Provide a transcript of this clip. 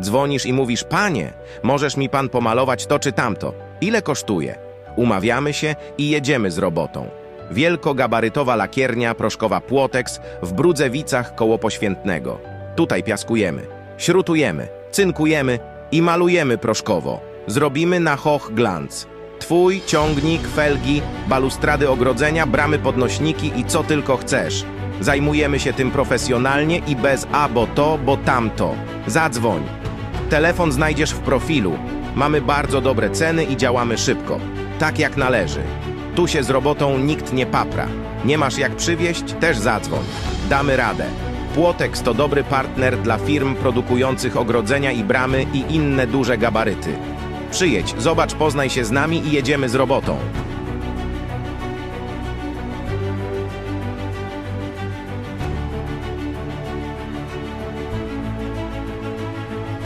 Dzwonisz i mówisz, panie, możesz mi pan pomalować to czy tamto. Ile kosztuje? Umawiamy się i jedziemy z robotą. Wielkogabarytowa lakiernia proszkowa Płotex w Brudzewicach koło Poświętnego. Tutaj piaskujemy, śrutujemy, cynkujemy i malujemy proszkowo. Zrobimy na hoch glanc. Twój ciągnik, felgi, balustrady ogrodzenia, bramy podnośniki i co tylko chcesz. Zajmujemy się tym profesjonalnie i bez a bo to, bo tamto. Zadzwoń. Telefon znajdziesz w profilu. Mamy bardzo dobre ceny i działamy szybko. Tak jak należy. Tu się z robotą nikt nie papra. Nie masz jak przywieźć? Też zadzwoń. Damy radę. Płotex to dobry partner dla firm produkujących ogrodzenia i bramy i inne duże gabaryty. Przyjedź, zobacz, poznaj się z nami i jedziemy z robotą.